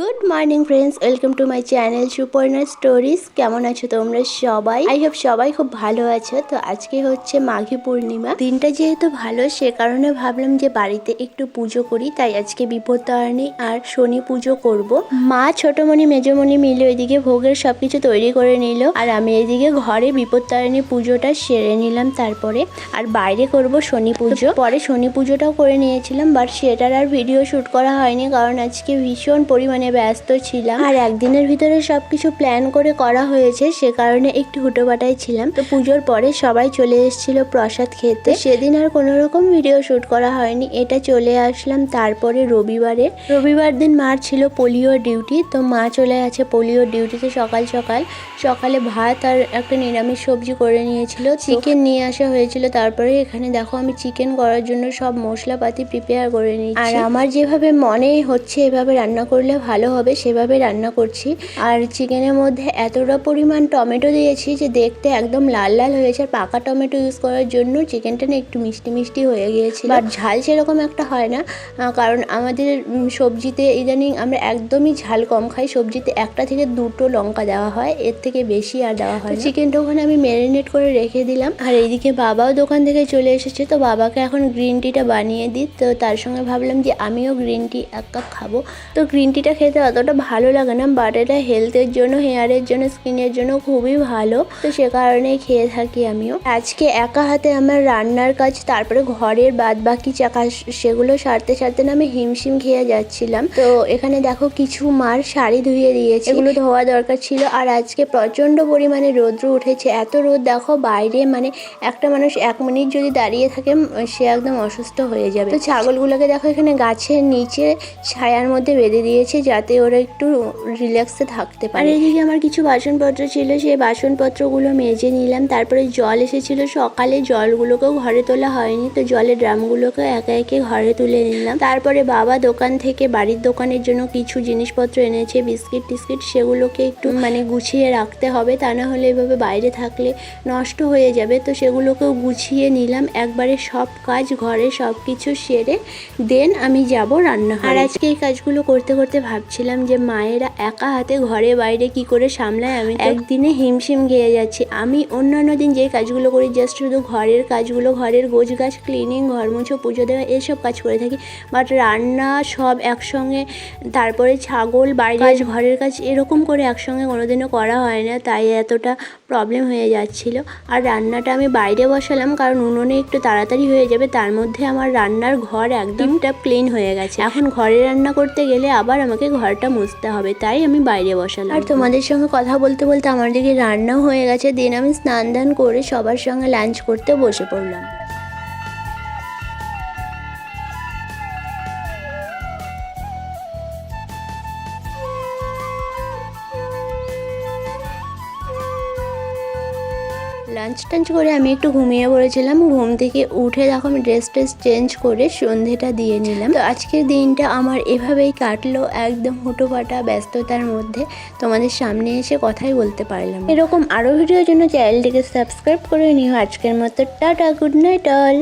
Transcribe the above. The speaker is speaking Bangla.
Good morning friends welcome to my channel Suparna stories কেমন আছো তোমরা সবাই? আই হোপ সবাই খুব ভালো আছো। তো আজকে হচ্ছে মাঘী পূর্ণিমা। দিনটা যেহেতু ভালো, সে কারণে ভাবলাম যে বাড়িতে একটু পুজো করি, তাই আজকে বিপত্তারিণী আর শনি পুজো করব। মা, ছোটমণি, মেজমণি মিলে ওইদিকে ভোগের সবকিছু তৈরি করে নিল। আর আমি এদিকে ঘরে বিপত্তারিণী পুজোটা সেরে নিলাম তারপরে। আর বাইরে করব শনি পুজো। পরে শনি পুজোটাও করে নিয়েছিলাম বাট সেটার আর ভিডিও শুট করা হয়নি, কারণ আজকে ভীষণ পরিমাণে ব্যস্ত ছিলাম। আর একদিনের ভিতরে সবকিছু প্ল্যান করে করা হয়েছে, সে কারণে একটু হুটোপাটাই ছিলাম। তো পুজোর পরে সবাই চলে এসেছিল প্রসাদ খেতে। সেদিন আর কোনো রকম ভিডিও শুট করা হয়নি। এটা চলে আসলাম তারপরে রবিবারে রবিবার দিন মার ছিল পোলিও ডিউটি তো মা চলে আছে পোলিও ডিউটিতে সকাল সকাল। সকালে ভাত আর একটা নিরামিষ সবজি করে নিয়েছিল। চিকেন নিয়ে আসা হয়েছিল। তারপরে এখানে দেখো আমি চিকেন করার জন্য সব মশলাপাতি প্রিপেয়ার করে নিয়েছি আর আমার যেভাবে মনে হচ্ছে এভাবে রান্না করলে ভালো হবে সেভাবে রান্না করছি। আর চিকেনের মধ্যে এতটা পরিমাণ টমেটো দিয়েছি যে দেখতে একদম লাল লাল হয়েছে। আর পাকা টমেটো ইউজ করার জন্য চিকেনটা না একটু মিষ্টি মিষ্টি হয়ে গিয়েছিল। আর ঝাল সেরকম একটা হয় না কারণ আমাদের সবজিতে ইদানিং আমরা একদমই ঝাল কম খাই। সবজিতে একটা থেকে দুটো লঙ্কা দেওয়া হয়, এর থেকে বেশি আর দেওয়া হয় চিকেনটা ওখানে আমি ম্যারিনেট করে রেখে দিলাম। আর এইদিকে বাবাও দোকান থেকে চলে এসেছে, তো বাবাকে এখন গ্রিন টিটা বানিয়ে দিই। তো তার সঙ্গে ভাবলাম যে আমিও গ্রিন টি এক কাপ খাব। তো গ্রিন টিটা খেতে অতটা ভালো লাগে না বাট এটা হেলথের জন্য হেয়ারের জন্য স্কিনের জন্য খুবই ভালো। তো সে কারণেই খেয়ে থাকি আমিও। আজকে একা হাতে আমার রান্নার কাজ, তারপরে ঘরের বাদ বাকি চাকা সেগুলো সারতে সারতে না আমি হিমশিম খেয়ে যাচ্ছিলাম। তো এখানে দেখো কিছু মার শাড়ি ধুয়ে দিয়েছে। এগুলো ধোয়া দরকার ছিল, আর আজকে প্রচণ্ড পরিমাণে রৌদ্র উঠেছে। এত রোদ দেখো বাইরে মানে একটা মানুষ এক মিনিট যদি দাঁড়িয়ে থাকে সে একদম অসুস্থ হয়ে যাবে। তো ছাগলগুলোকে দেখো এখানে গাছের নিচে ছায়ার মধ্যে বেঁধে দিয়েছে যাতে ওরা একটু রিল্যাক্সে থাকতে পারে। আর এদিকে আমার কিছু বাসনপত্র ছিল সেই বাসনপত্রগুলো মেজে নিলাম। তারপরে জল এসেছিল। সকালে জলগুলোকেও ঘরে তোলা হয়নি তো জলের ড্রামগুলোকে একে একে ঘরে তুলে নিলাম। তারপরে বাবা দোকান থেকে বাড়ির দোকানের জন্য কিছু জিনিসপত্র এনেছে বিস্কিট টিস্কিট সেগুলোকে একটু মানে গুছিয়ে রাখতে হবে। তা না হলে এভাবে বাইরে থাকলে নষ্ট হয়ে যাবে। তো সেগুলোকেও গুছিয়ে নিলাম। একবারে সব কাজ ঘরে সব কিছু সেরে দেন আমি যাব রান্না আর আজকে এই কাজগুলো করতে করতে ভাবছিলাম যে মায়েরা একা হাতে ঘরে বাইরে কি করে সামলায়? আমি একদিনে হিমশিম খেয়ে যাচ্ছি। আমি অন্যান্য দিন যে কাজগুলো করি জাস্ট শুধু ঘরের কাজগুলো ঘরের গোছ গাছ ক্লিনিং ঘর মুছো পুজো দেওয়া এসব কাজ করে থাকি। বাট রান্না সব একসঙ্গে তারপরে ছাগল বাড়ির কাজ ঘরের কাজ এরকম করে একসঙ্গে কোনোদিনও করা হয় না তাই এতটা প্রবলেম হয়ে যাচ্ছিল। আর রান্নাটা আমি বাইরে বসালাম কারণ উনুনে একটু তাড়াতাড়ি হয়ে যাবে তার মধ্যে আমার রান্নার ঘর একদমটা ক্লিন হয়ে গেছে। এখন ঘরে রান্না করতে গেলে আবার আমাকে ঘরটা মুছতে হবে, তাই আমি বাইরে বসালাম। আর তোমাদের সঙ্গে কথা বলতে বলতে আমার দিকে রান্নাও হয়ে গেছে, দিন আমি স্নান দান করে সবার সঙ্গে লাঞ্চ করতে বসে পড়লাম। লাঞ্চ টাঞ্চ করে আমি একটু ঘুমিয়ে পড়েছিলাম। ঘুম থেকে উঠে দেখো আমি ড্রেস ট্রেস চেঞ্জ করে সন্ধেটা দিয়ে নিলাম। তো আজকের দিনটা আমার এভাবেই কাটলো, একদম হুটোপাটা, ব্যস্ততার মধ্যে। তোমাদের সামনে এসে কথাই বলতে পারলাম এরকম আরও ভিডিওর জন্য চ্যানেলটিকে সাবস্ক্রাইব করে নিও। আজকের মতো টাটা গুড নাইট অল